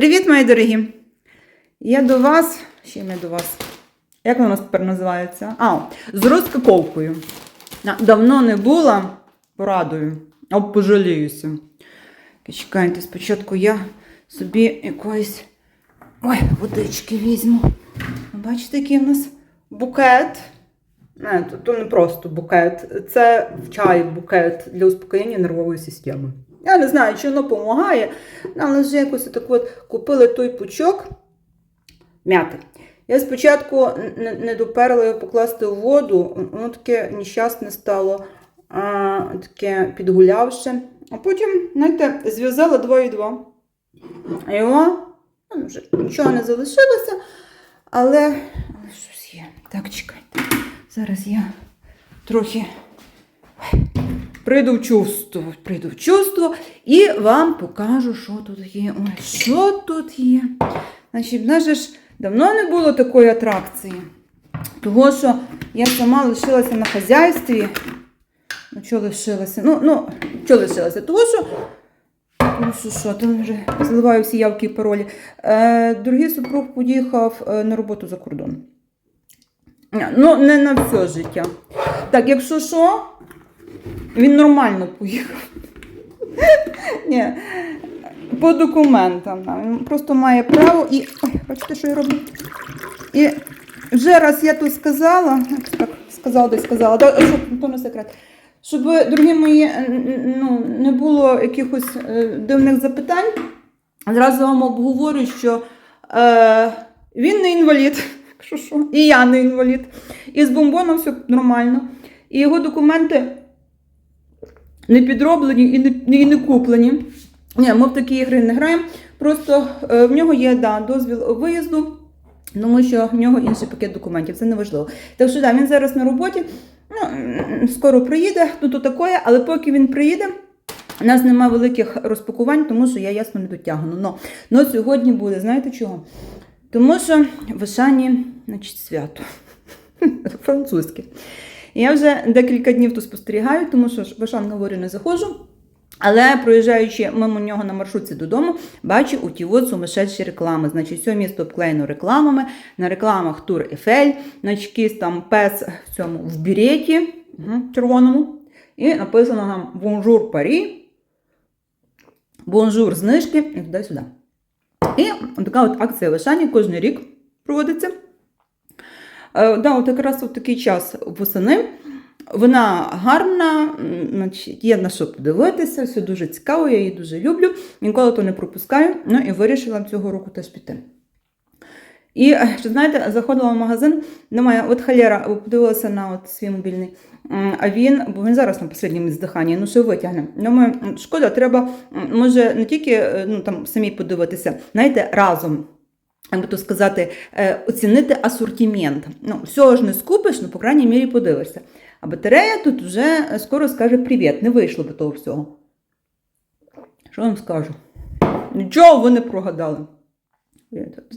Привіт, мої дорогі! Я до вас, ще не до вас. Як воно тепер називається? А, з розкаковкою. Давно не була, порадую, а пожаліюся. Чекайте, спочатку я собі якоїсь ой, водички візьму. Бачите, який в нас букет. Не, то, то не просто букет, це в чай букет для успокоєння нервової системи. Я не знаю, чи воно допомагає, але вже якось так от купили той пучок м'яти. Я спочатку не, доперла його покласти в воду, воно таке нещасне стало, а, таке підгулявше. А потім, знаєте, зв'язала два і два. А його ну, вже нічого не залишилося, але, але щось є. Так, чекайте. Зараз я трохи прийду в чувство, прийду в чувство і вам покажу, що тут є. Ой, що тут є. Значить, в ж давно не було такої атракції. Того, що я сама лишилася на хазяйстві. Ну, що лишилася? Ну, ну, що лишилася? Того, що. Ну, що, що, там вже зливаю всі явки і паролі. Е, другий супруг поїхав е, на роботу за кордон. Ну, не на все життя. Так, якщо що, він нормально поїхав. Ні, по документам. Він просто має право і. Ой, бачите, що я роблю? І вже раз я тут сказала, так сказала, десь сказала, щоб то не секрет. Щоб, дорогі мої, ну, не було якихось е, дивних запитань, зразу вам обговорю, що е, він не інвалід, що, і я не інвалід. І з бомбоном все нормально. І його документи не підроблені і не, і не куплені. Ні, ми в такі ігри не граємо. Просто е, в нього є да, дозвіл виїзду, тому що в нього інший пакет документів, це не важливо. Так що да, він зараз на роботі, ну, скоро приїде, ну то таке, але поки він приїде. У нас нема великих розпакувань, тому що я ясно не дотягну. Но, но сьогодні буде, знаєте чого? Тому що в Ашані, значить, свято. Французьке. Я вже декілька днів тут спостерігаю, тому що ж в говорю, не заходжу. Але проїжджаючи мимо нього на маршрутці додому, бачу у ті сумасшедші реклами. Значить, все місто обклеєно рекламами. На рекламах Тур Ефель, якийсь там пес в цьому в біреті червоному. І написано нам Бонжур Парі, бонжур знижки і туди-сюди. І така от акція в Ашані кожен рік проводиться. Е, да, от якраз от такий час восени. Вона гарна, значить, є на що подивитися, все дуже цікаво, я її дуже люблю. Ніколи то не пропускаю. Ну і вирішила цього року теж піти. І е, знаєте, заходила в магазин, думаю, от халера, подивилася на от свій мобільний. А він, бо він зараз на останньому здиханні, ну що витягне. Думаю, шкода, треба, може, не тільки е, ну, там, самі подивитися, знаєте, разом. Як би то сказати, е, оцінити асортимент. Ну, всього ж не скупиш, ну, по крайній мірі, подивишся. А батарея тут вже е, скоро скаже привіт, не вийшло би того всього. Що вам скажу? Нічого ви не прогадали.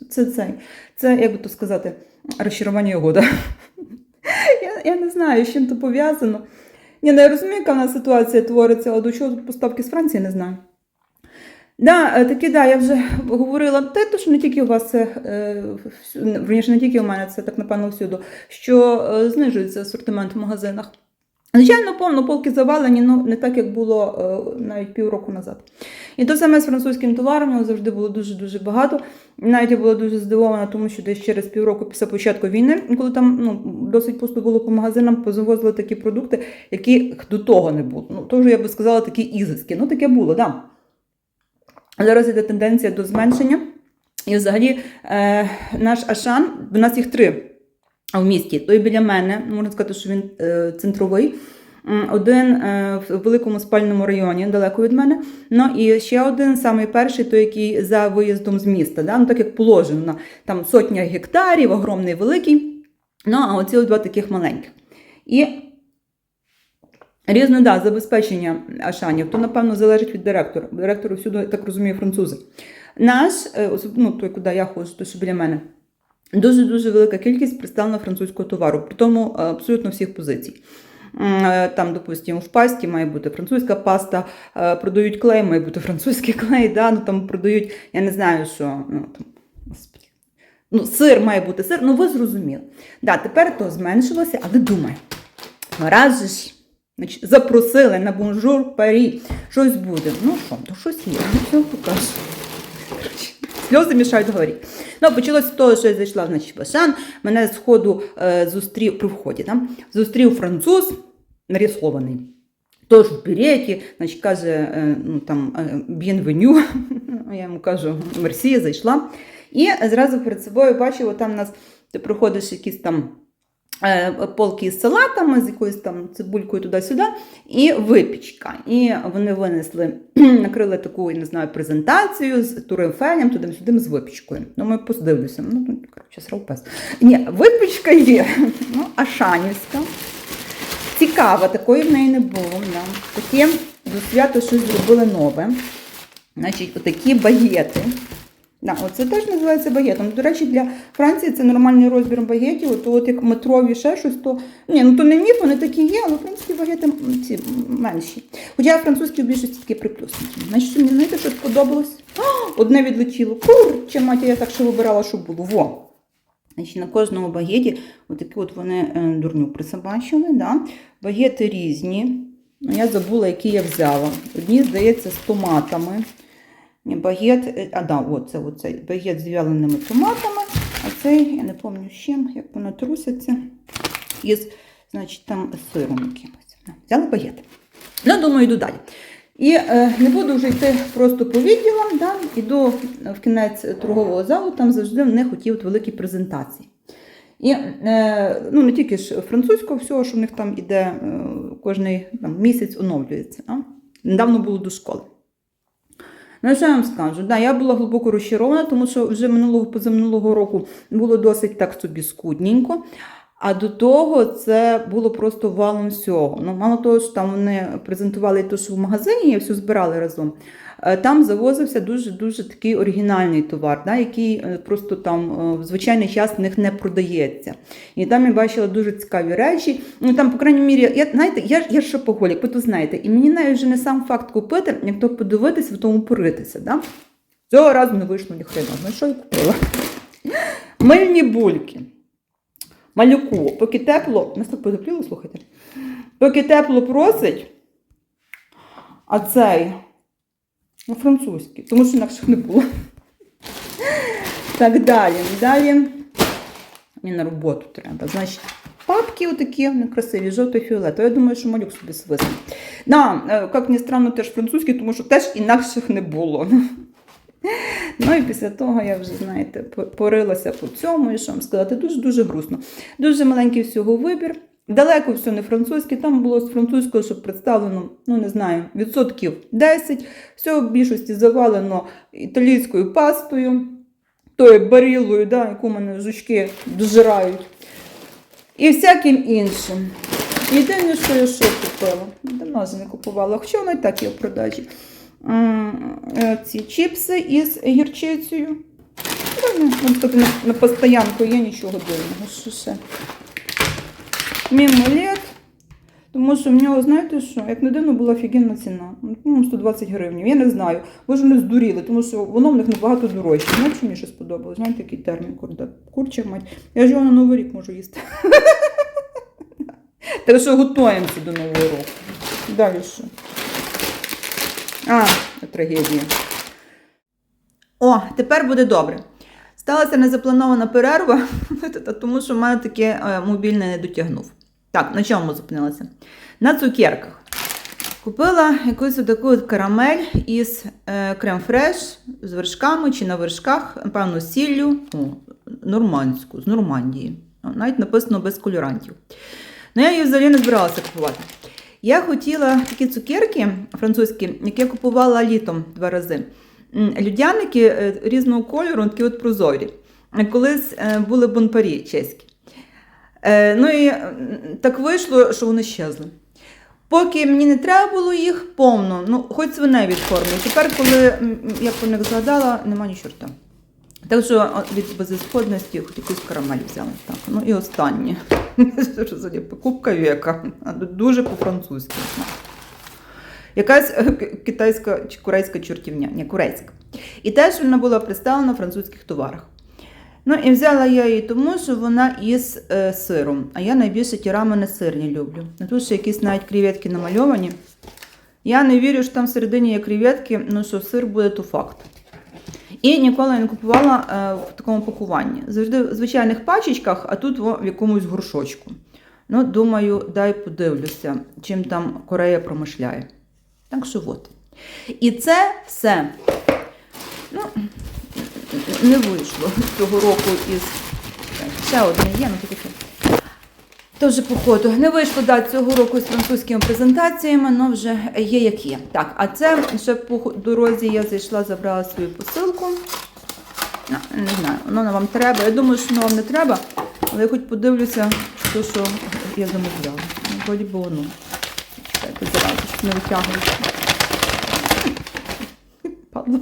Це, це, це як би то сказати, розчарування його. Я, я не знаю, з чим це пов'язано. Ну, я розумію, яка в нас ситуація твориться, але до чого тут поставки з Франції не знаю. Да, е, таки, да, я вже говорила, те, що не тільки у вас це, е, верніше, не тільки у мене, це так напевно всюди, що е, знижується асортимент в магазинах. Звичайно, повно полки завалені, ну не так, як було навіть півроку назад. І то саме з французьким товаром завжди було дуже-дуже багато. Навіть я була дуже здивована, тому що десь через півроку після початку війни, коли там ну, досить пусто було по магазинам, позавозили такі продукти, яких до того не було. Ну, то вже я би сказала, такі ізиски. Ну, таке було, так. Да. Зараз йде тенденція до зменшення. І взагалі е, наш Ашан, у нас їх три в місті. Той біля мене, можна сказати, що він е, центровий. Один е, в великому спальному районі, далеко від мене. Ну і ще один, самий перший, той, який за виїздом з міста. Да? Ну, так як положено, там сотня гектарів, огромний великий. Ну, а оці два таких маленьких. І Різне да, забезпечення Ашанів, то, напевно, залежить від директора. Директор всюди, так розумію, французи. Наш, е, ну, той, куди я ходжу, той, що біля мене, дуже-дуже велика кількість представлена французького товару, при тому е, абсолютно всіх позицій. Е, Там, допустимо, в пасті має бути французька паста, продають клей, має бути французький клей, да? ну, там продають, я не знаю, що. Ну, там. Ну, сир має бути сир, ну ви зрозуміли. Да, тепер то зменшилося, але думай. Раз же ж значить, запросили на бонжур Парі, щось буде. Ну що, то щось є, ну все покажу. Сльози мішають говорі. Ну, почалося з того, що я зайшла в Ашан, мене з ходу е, зустрів при вході, там, зустрів француз, нарисований. Тож в береті, значить, каже, е, ну, там, б'єнвеню, я йому кажу, мерсі, зайшла. І зразу перед собою бачила, там нас ти проходиш якісь там полки з салатами, з якоюсь там цибулькою туди-сюди, і випічка. І вони винесли, накрили таку, я не знаю, презентацію з турифенем, туди-сюди з випічкою. Ну, ми подивлюся. Ну, ну, коротше, срав пес. Ні, випічка є. Ну, ашанівська. Цікава, такої в неї не було. Таке до свята щось зробили нове. Значить, отакі багети. Да, оце теж називається багетом. До речі, для Франції це нормальний розбір багетів. От, от як метрові ще щось, то ні, ну то не міф, вони такі є, але принципі багети ці менші. Хоча французькі в більшості такі приплюснуті. Значить, мені знаєте, що сподобалось? Одне відлетіло. Курче, матір, я так ще вибирала, щоб було. Во. Значить, на кожному багеті отакі от вони е, дурню присобачили. Да? Багети різні. Ну, Я забула, які я взяла. Одні, здається, з томатами. Багет, е, а да, от це, оцей багет з вяленими томатами, а цей, я не пам'ятаю з чим, як воно труситься, із, значить, там сиром якимось. Взяла багет. Ну, думаю, йду далі. І е, не буду вже йти просто по відділам, да, іду в кінець торгового залу, там завжди в них оті от великі презентації. І е, ну, не тільки ж французького всього, що в них там іде е, кожний там, місяць оновлюється. Да? Недавно було до школи. Ну, що я вам скажу? Да, я була глибоко розчарована, тому що вже минулого позаминулого року було досить так собі скудненько. А до того це було просто валом всього. Ну, мало того, що там вони презентували те, що в магазині, я все збирали разом. е, Там завозився дуже-дуже такий оригінальний товар, да, який е, просто там е, в звичайний час в них не продається. І там я бачила дуже цікаві речі. Ну там, по крайній мірі, я знаєте, я, я шопоголік, ви то знаєте, і мені навіть вже не сам факт купити, як то подивитися, в тому поритися. Да? Цього разу не вийшло ні хрена. Ну що я купила? Мильні бульки. Малюку, поки тепло, нас так потепліло, слухайте. Поки тепло просить, а цей ну, французький, тому що інакше не було. Так далі. Далі мені на роботу треба. Значить, папки отакі, красиві, жовто-фіолетові. Я думаю, що малюк собі свисне. Да, е, як ні странно, теж французький, тому що теж інакших не було. Ну і після того я вже, знаєте, порилася по цьому, і що вам сказати, дуже-дуже грустно. Дуже маленький всього вибір. Далеко все не французьке, там було з французького, щоб представлено, ну не знаю, відсотків 10. Все в більшості завалено італійською пастою, тою барілою, да, яку мене жучки дожирають. І всяким іншим. Єдине, що я що купила, давно вже не купувала, хоча воно і так є в продажі. Е, Ці чіпси із гірчицею. Ну, на, постоянку є нічого дивного. Що ще? Мімолет. Тому що в нього, знаєте що, як не дивно, була офігенна ціна. Ну, 120 гривень. Я не знаю. Ж не здуріли, тому що воно в них набагато дорожче. Знаєте, що мені ще сподобалось? Знаєте, який термін курда? Курча мать. Я ж його на Новий рік можу їсти. Так що готуємося до Нового року. Далі що? А, трагедія. О, тепер буде добре. Сталася незапланована перерва, тому що в мене таке е, мобільне не дотягнув. Так, на чому зупинилася? На цукерках. Купила якусь таку карамель із е, крем-фреш з вершками чи на вершках, напевно, з сіллю, о, нормандську, з Нормандії. Навіть написано без кольорантів. Ну, я її взагалі не збиралася купувати. Я хотіла такі цукерки французькі, які я купувала літом два рази. Людяники е, різного кольору, такі от прозорі. Колись е, були бонпарі чеські. Е, Ну і так вийшло, що вони щезли. Поки мені не треба було їх повно, ну хоч свиней відформлю. Тепер, коли я про них згадала, нема ні чорта. Так що від безісходності якусь карамель взяли. Так, ну і останнє. Покупка віка. Дуже по-французьки. Якась е, китайська чи корейська чортівня, ні, корейська. І теж вона була представлена в французьких товарах. Ну і взяла я її тому, що вона із е, сиром. А я найбільше ті рамени сирні люблю. А тут ще якісь навіть креветки намальовані. Я не вірю, що там всередині є креветки, ну що сир буде, то факт. І ніколи не купувала е, в такому пакуванні. Завжди в звичайних пачечках, а тут в якомусь горшочку. Ну, думаю, дай подивлюся, чим там Корея промишляє. Так що от. І це все. Ну, не вийшло цього року із. Ще одне є, ну таке. То вже походу не вийшло да, цього року з французькими презентаціями, але вже є як є. Так, а це ще по дорозі я зайшла, забрала свою посилку. Не знаю, воно вам треба. Я думаю, що воно вам не треба, але я хоч подивлюся, що, що я замовляла. Ну, Вроді би воно. Чекайте, зразу, щоб не витягувати. Падло.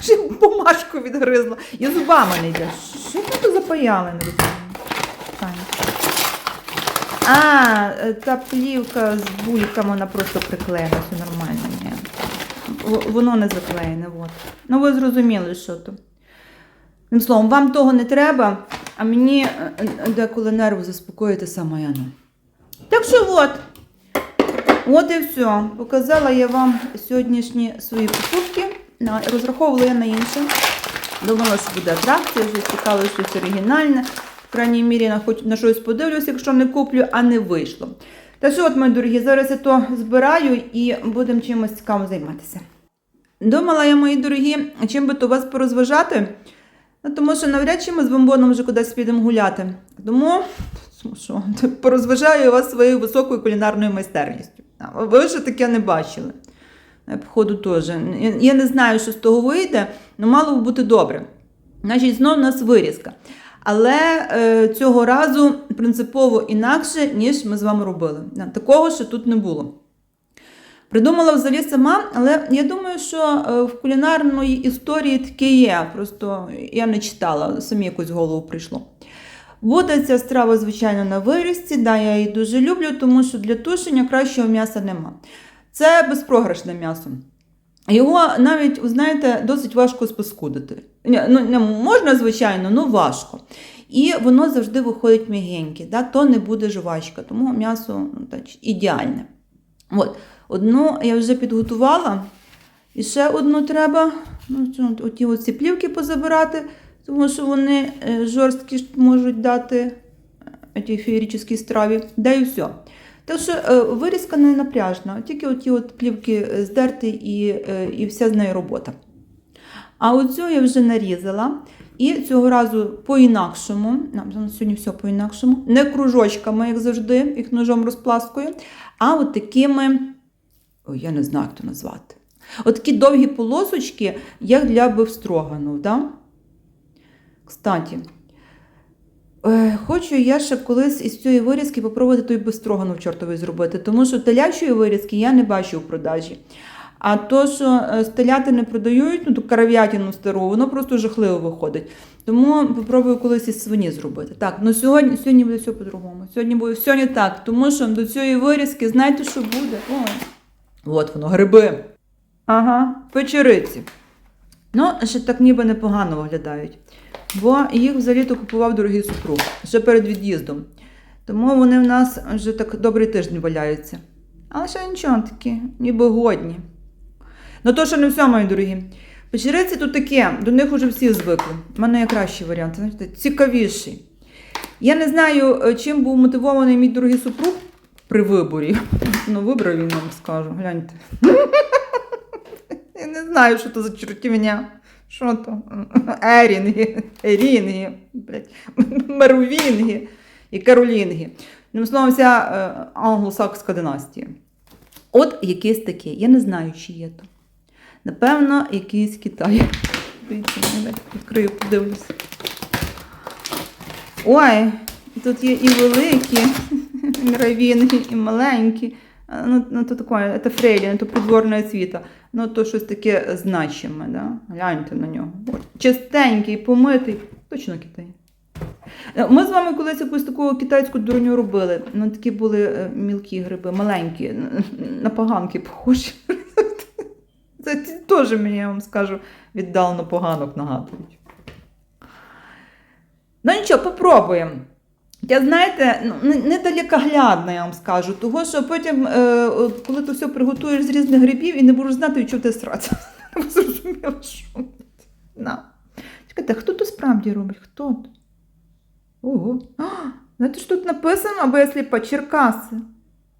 Ще бумажку відгризла. І зубами не йде. Що тут запаяли на витягнення? А, е, та плівка з бульками, вона просто приклеєна, все нормально. Ні. Воно не заклеєне. От. Ну ви зрозуміли, що то. Одним словом, вам того не треба, а мені е, е, деколи нерви заспокоїти саме я. ну. Так що от. От і все. Показала я вам сьогоднішні свої покупки. Розраховувала я на інше. Думала, що буде атракція, вже цікаво щось оригінальне. В крайній мірі на, хоч на щось подивлюся, якщо не куплю, а не вийшло. Та що, от, мої дорогі, зараз я то збираю і будемо чимось цікавим займатися. Думала я, мої дорогі, чим би то вас порозважати. Ну, тому що навряд чи ми з бомбоном вже кудись підемо гуляти. Тому що, порозважаю вас своєю високою кулінарною майстерністю. Ви ще таке не бачили. Е, Походу теж. Я- не знаю, що з того вийде, але мало б бути добре. Значить, знов у нас вирізка. Але е, цього разу принципово інакше, ніж ми з вами робили. Такого ще тут не було. Придумала взагалі сама, але я думаю, що е, в кулінарної історії таке є. Просто я не читала, самі якось в голову прийшло. Буде ця страва, звичайно, на вирізці. Да, я її дуже люблю, тому що для тушення кращого м'яса нема. Це безпрограшне м'ясо. Його навіть, знаєте, досить важко спаскудити. Ну, не можна, звичайно, але важко. І воно завжди виходить м'ягеньке, да? то не буде жвачка, тому м'ясо ну, так, ідеальне. От. Одну я вже підготувала, і ще одну треба. Ну, оті оці плівки позабирати, тому що вони е, жорсткі можуть дати е, тій феєрічній страві. Да і все. Так що е, вирізка не напряжна, тільки оті от плівки е, здерти і, е, і вся з нею робота. А оцю я вже нарізала. І цього разу по-інакшому, сьогодні все по-інакшому, не кружочками, як завжди, їх ножом розпласкою, а от такими, ой, я не знаю, як то назвати. От такі довгі полосочки, як для бифстроганов. Да? Кстати, е, хочу я ще колись із цієї вирізки попробувати той бифстроганов чортовий зробити, тому що телячої вирізки я не бачу у продажі. А то, що е, з телятини продають, ну ту карав'ятину стару, воно просто жахливо виходить. Тому попробую колись із свині зробити. Так, ну сьогодні, сьогодні буде все по-другому. Сьогодні буде не так, тому що до цієї вирізки, знаєте, що буде? Ой. От воно, гриби. Ага, печериці. Ну, ще так ніби непогано виглядають. Бо їх взагалі-то купував дорогий супруг ще перед від'їздом. Тому вони в нас вже так добрий тиждень валяються. Але ще нічого такі, ніби годні. Ну то, що не все, мої дорогі. Печериці тут таке, до них вже всі звикли. У мене є кращий варіант, знаєте, цікавіший. Я не знаю, е, чим був мотивований мій дорогий супруг при виборі. Ну, вибрав він вам скажу, гляньте. Я не знаю, що це за чортівня. Що то? Ерінги, Ерінги, блядь, Мерувінги і Каролінги. Одним словом, вся е, англосакська династія. От якийсь такий. Я не знаю, чи є то. Напевно, якийсь Китай. Дивіться, відкрию, подивлюся. Ой, тут є і великі і маленькі. Е, Ну, ну то таке, це фрейлін, це придворне світа. Ну, то щось таке значиме, да? Гляньте на нього. Чистенький, помитий. Точно Китай. Е, Ми з вами колись якусь таку китайську дурню робили. Ну, такі були е, мілкі гриби, маленькі, на поганки похожі. Це теж мені, я вам скажу, віддалено поганок нагадують. Ну нічого, попробуємо. Я знаєте, ну, не- я вам скажу, того що потім, е, коли ти все приготуєш з різних грибів і не будеш знати, від чого ти срати. Ви зрозуміли, що? На. Чекайте, хто то справді робить? Хто то? Ого. А, знаєте, що тут написано, або я сліпа, Черкаси.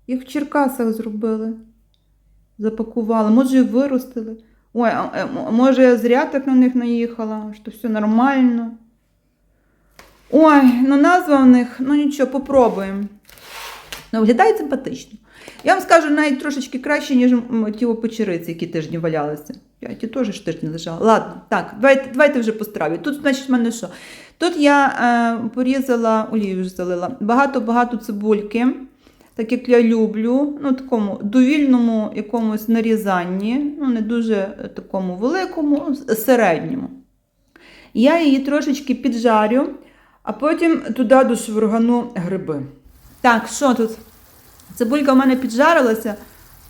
Їх в Черкасах зробили. Запакували, може, і виростили. Ой, а, е, може, я зря так на них наїхала, що все нормально. Ой, ну назва в них, ну нічого, попробуємо. Ну, виглядає симпатично. Я вам скажу навіть трошечки краще, ніж ті печериці, які тижні валялися. Я ті теж ж тижні лежала. Ладно, так, давайте, давайте вже по страві. Тут, значить, в мене що? Тут я е, порізала, олію вже залила, багато-багато цибульки, так як я люблю, ну, такому довільному якомусь нарізанні, ну, не дуже такому великому, середньому. Я її трошечки піджарю, а потім туди дошвиргану гриби. Так, що тут? Цибулька в мене піджарилася.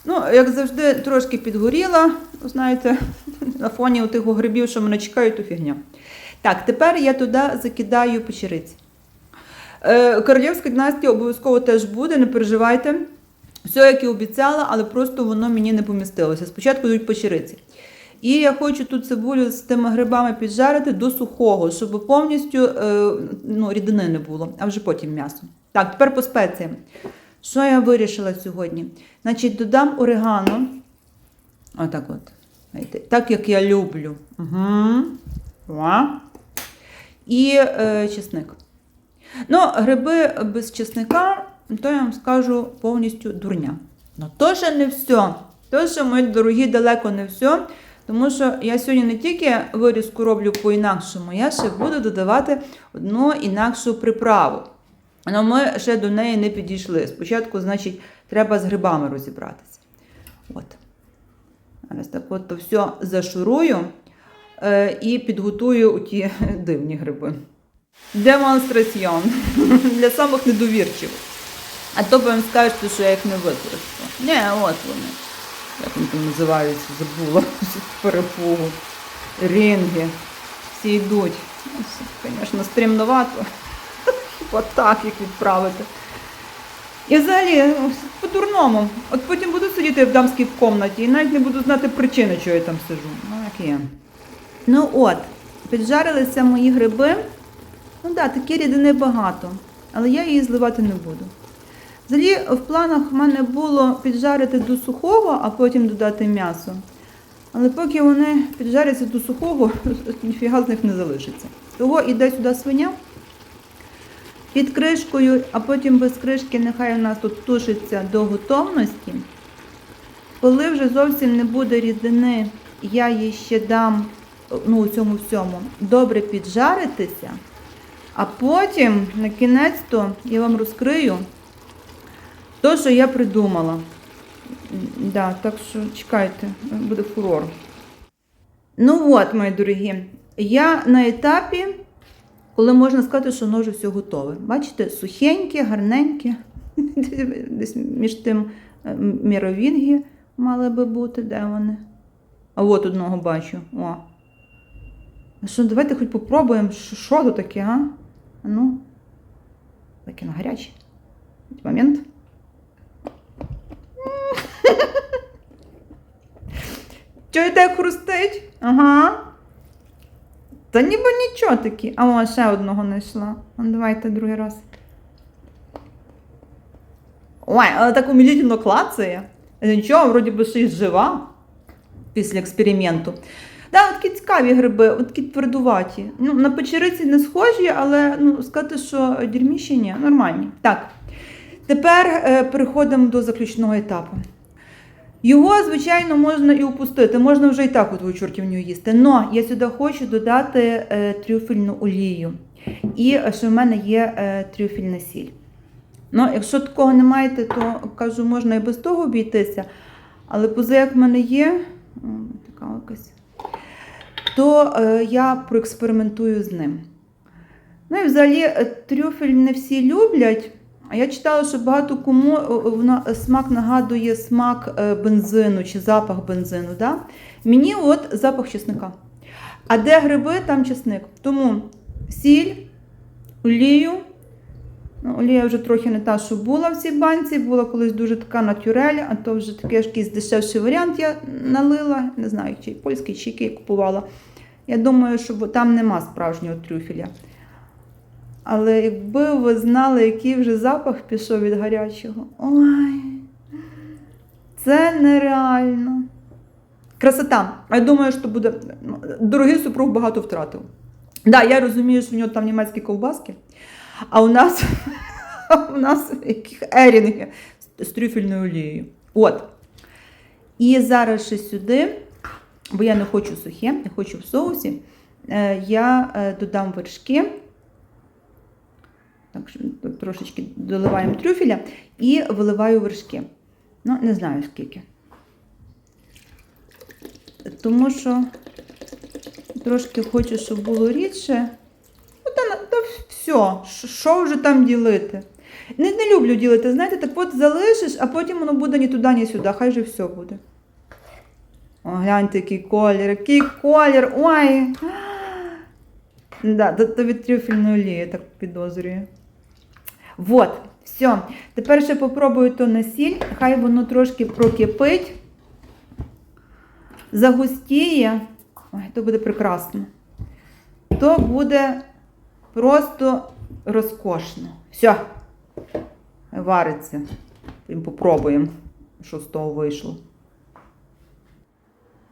Ну, як завжди, трошки підгоріла. Знаєте, на фоні тих грибів, що мене чекають, то фігня. Так, тепер я туди закидаю печериці. Е, королівська династія обов'язково теж буде, не переживайте. Все, як і обіцяла, але просто воно мені не помістилося. Спочатку йдуть печериці. І я хочу тут цибулю з тими грибами піджарити до сухого, щоб повністю е, ну, рідини не було, а вже потім м'ясо. Так, тепер по спеціям. Що я вирішила сьогодні? Значить, додам орегано. Отак от. Так, як я люблю. Угу. І е, чесник. Ну, гриби без чесника, то я вам скажу повністю дурня. Ну, ще не все. То ще, мої дорогі, далеко не все. Тому що я сьогодні не тільки вирізку роблю по-інакшому, я ще буду додавати одну інакшу приправу. Але ми ще до неї не підійшли. Спочатку, значить, треба з грибами розібратися. От. Зараз так от то все зашурую е, і підготую ті дивні гриби. Демонстраціон для самих недовірчивих. А то ви їм скажете, що я їх не використала. Ні, от вони. Як вони там називаються, забула перепугу. Рінги. Всі йдуть. Ну, Звісно, стрімновато. Хіба так їх відправити. І взагалі, по-дурному. От потім буду сидіти в дамській кімнаті і навіть не буду знати причини, чого я там сижу. Ну, як є. Ну от, піджарилися мої гриби. Ну так, да, такі рідини багато, але я її зливати не буду. Взагалі, в планах в мене було піджарити до сухого, а потім додати м'ясо. Але поки вони піджаряться до сухого, ніфіга з них не залишиться. Того іде сюди свиня під кришкою, а потім без кришки нехай у нас тут тушиться до готовності. Коли вже зовсім не буде рідини, я їй ще дам ну, у цьому всьому добре піджаритися, а потім на кінець то я вам розкрию те, що я придумала. Да, так що чекайте, буде фурор. Ну от, мої дорогі, я на етапі, коли можна сказати, що воно вже все готове. Бачите, сухеньке, гарненьке. Десь між тим е, міровінги мали би бути, де вони? А от одного бачу. О. Що, давайте хоч попробуємо, що, що тут таке, а? Ну. Таке на гаряче. Момент. Чуєте, як хрустить? Ага. Та ніби нічого такі. А о, ще одного знайшла. Давайте другий раз. Ой, але так умілітельно клацає. Нічого, вроді би ще й жива після експерименту. Да, такі цікаві гриби, от такі твердуваті. Ну, на печериці не схожі, але ну, сказати, що дірміші ні, нормальні. Так. Тепер е, переходимо до заключного етапу. Його, звичайно, можна і упустити, можна вже і так у твою чортівню їсти. Но я сюди хочу додати е, трюфельну олію. І е, що в мене є трюфельна сіль. Ну, якщо такого не маєте, то кажу, можна і без того обійтися. Але поза як в мене є, така якась, то я проекспериментую з ним. Ну і взагалі трюфель не всі люблять. А я читала, що багато кому е, вона, смак нагадує смак е, бензину чи запах бензину. Да? Мені от запах чесника. А де гриби, там чесник. Тому сіль, олію. Ну, олія вже трохи не та, що була в цій банці, була колись дуже така натюрель, а то вже такий якийсь дешевший варіант я налила. Не знаю, чи польський, чи який купувала. Я думаю, що там нема справжнього трюфеля. Але якби ви знали, який вже запах пішов від гарячого. Ой, це нереально. Красота. Я думаю, що буде. Дорогий супруг багато втратив. Так, да, я розумію, що в нього там німецькі ковбаски, а у нас, у нас яких ерінги з трюфельною олією. От. І зараз ще сюди, бо я не хочу сухе, я хочу в соусі, е, я е, додам вершки. Так, трошечки доливаємо трюфеля і виливаю вершки. Ну, не знаю скільки. Тому що трошки хочу, щоб було рідше. Ну, та, все, що вже там ділити? Не, не люблю ділити, знаєте, так от залишиш, а потім воно буде ні туди, ні сюди. Хай же все буде. О, гляньте, який колір, який колір. Ой. Да, то, від трюфельної олії, так підозрюю. Вот, все. Тепер ще попробую то на сіль. Хай воно трошки прокипить, загустіє. Ой, то буде прекрасно. То буде просто розкошно. Все. Вариться. Попробуємо, що з того вийшло.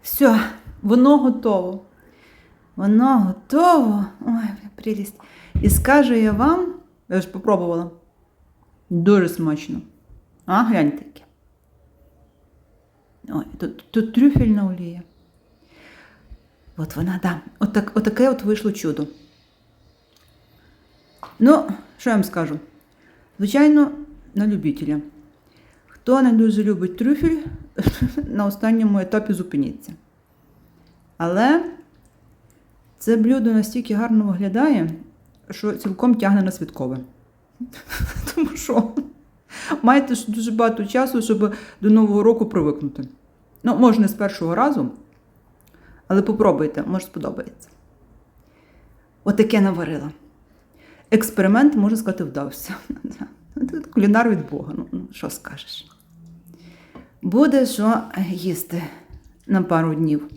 Все, воно готово. Воно готово. Ой, прелість. І скажу я вам, я ж попробувала. Дуже смачно. А, гляньте таке. Ой, тут, тут трюфельна олія. От вона, да. Отак, отаке от вийшло чудо. Ну, що я вам скажу? Звичайно, на любителя. Хто не дуже любить трюфель, на останньому етапі зупиніться. Але це блюдо настільки гарно виглядає, що цілком тягне на святкове. Тому що маєте ж дуже багато часу, щоб до Нового року привикнути. Ну, може, не з першого разу, але попробуйте, може сподобається. Отаке наварила. Експеримент, можна сказати, вдався. Кулінар від Бога, ну, ну що скажеш. Буде що їсти на пару днів.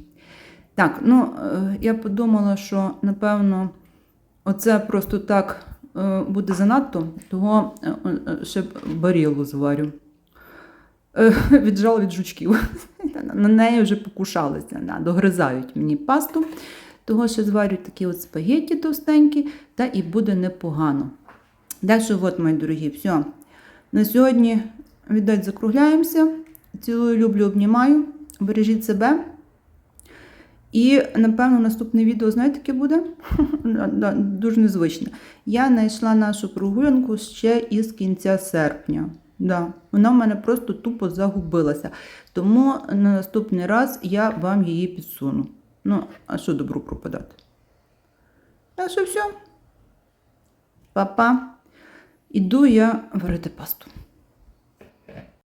Так, ну, е, я подумала, що, напевно, оце просто так буде занадто, того е, е, ще барілу зварю. Е, Віджала від жучків. На неї вже покушалися, догризають мені пасту. Того ще зварю такі от спагетті товстенькі, та і буде непогано. Далі, от, мої дорогі, все. На сьогодні, віддать, закругляємося. Цілую, люблю, обнімаю. Бережіть себе. І, напевно, наступне відео, знаєте, яке буде? Дуже незвичне. Я знайшла нашу прогулянку ще із кінця серпня. Да, Вона в мене просто тупо загубилася. Тому на наступний раз я вам її підсуну. Ну, а що добру пропадати? А що все? Па-па. Іду я варити пасту.